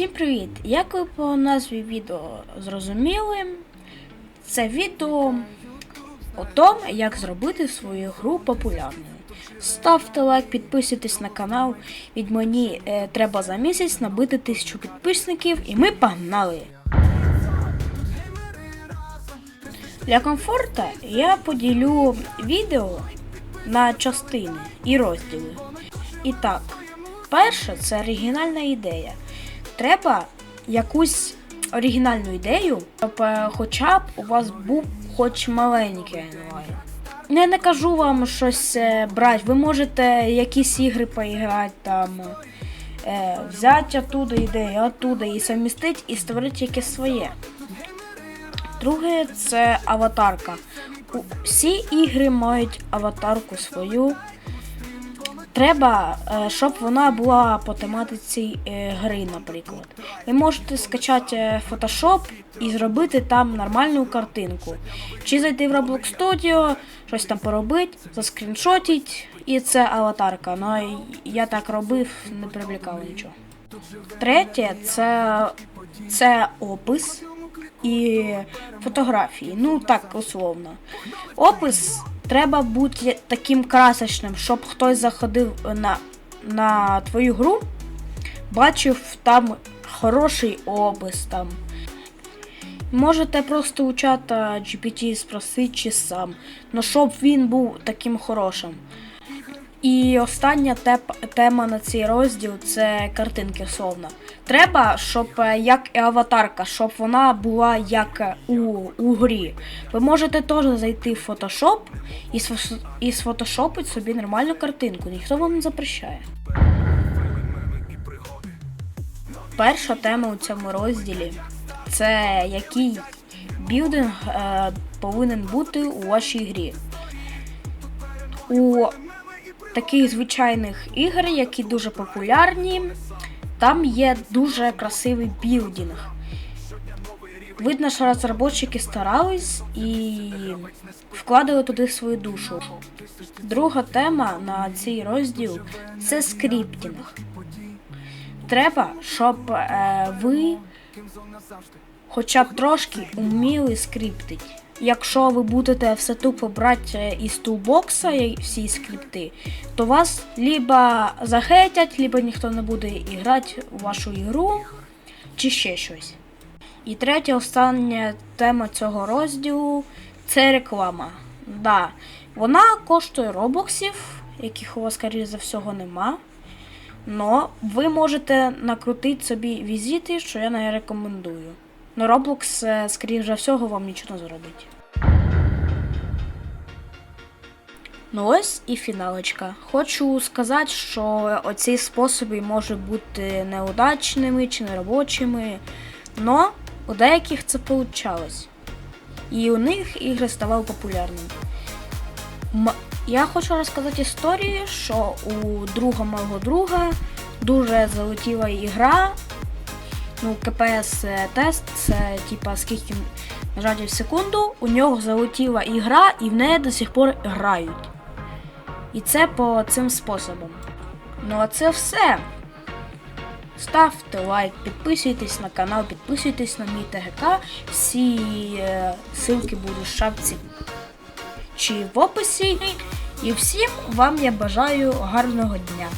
Всім привіт! Як ви по назві відео зрозуміли, це відео о тому, як зробити свою гру популярною. Ставте лайк, підписуйтесь на канал. Від мені е, треба за місяць набити тисячу підписників і ми погнали! Для комфорту я поділю відео на частини і розділи. І так, перше це оригінальна ідея. Треба якусь оригінальну ідею, щоб е, хоча б у вас був хоч маленький онлайн. Я не кажу вам щось е, брати, ви можете якісь ігри поіграти там, е, взяти оттуда ідею, оттуда і совмістити і створити якесь своє. Друге це аватарка. У- Всі ігри мають аватарку свою. Треба, е, щоб вона була по тематиці е, гри, наприклад. Ви можете скачати е, Photoshop і зробити там нормальну картинку. Чи зайти в Roblox Studio, щось там поробити, заскріншотить, і це аватарка. Ну я так робив, не привлікало нічого. Третє це, це опис і фотографії. Ну так, условно. Опис треба бути таким красочним, щоб хтось заходив на, на твою гру, бачив там хороший опис там. Можете просто у чата GPT спросити чи сам, ну щоб він був таким хорошим. І остання теп- тема на цей розділ це картинки словно. Треба, щоб е, як і аватарка, щоб вона була як е, у, у грі. Ви можете теж зайти в Photoshop і, і сфотошопити собі нормальну картинку. Ніхто вам не запрещає. Перша тема у цьому розділі це який білдинг е, повинен бути у вашій грі. У таких звичайних ігр, які дуже популярні, там є дуже красивий білдинг. Видно, що розробники старались і вкладали туди свою душу. Друга тема на цей розділ це скриптінг. Треба, щоб е, ви хоча б трошки вміли скриптити. Якщо ви будете все тупо брати із тулбокса всі скрипти, то вас либо захейтять, либо ніхто не буде грати у вашу ігру, чи ще щось. І третя остання тема цього розділу це реклама. Да, вона коштує робоксів, яких у вас, скоріше за всього, нема. Но ви можете накрутити собі візити, що я не рекомендую. Но Roblox, е, скоріше за всього, вам нічого не зробить. Ну ось і фіналочка. Хочу сказати, що оці способи можуть бути неудачними чи неробочими, но у деяких це получалось. І у них ігри ставали популярними. М- я хочу розказати історію, що у друга мого друга дуже залетіла ігра. Ну, КПС тест, це типа скільки нажатів в секунду, у нього залетіла ігра і в неї до сих пор грають. І це по цим способам. Ну а це все. Ставте лайк, підписуйтесь на канал, підписуйтесь на мій ТГК. Всі е, ссылки будуть в шапці чи в описі. І всім вам я бажаю гарного дня.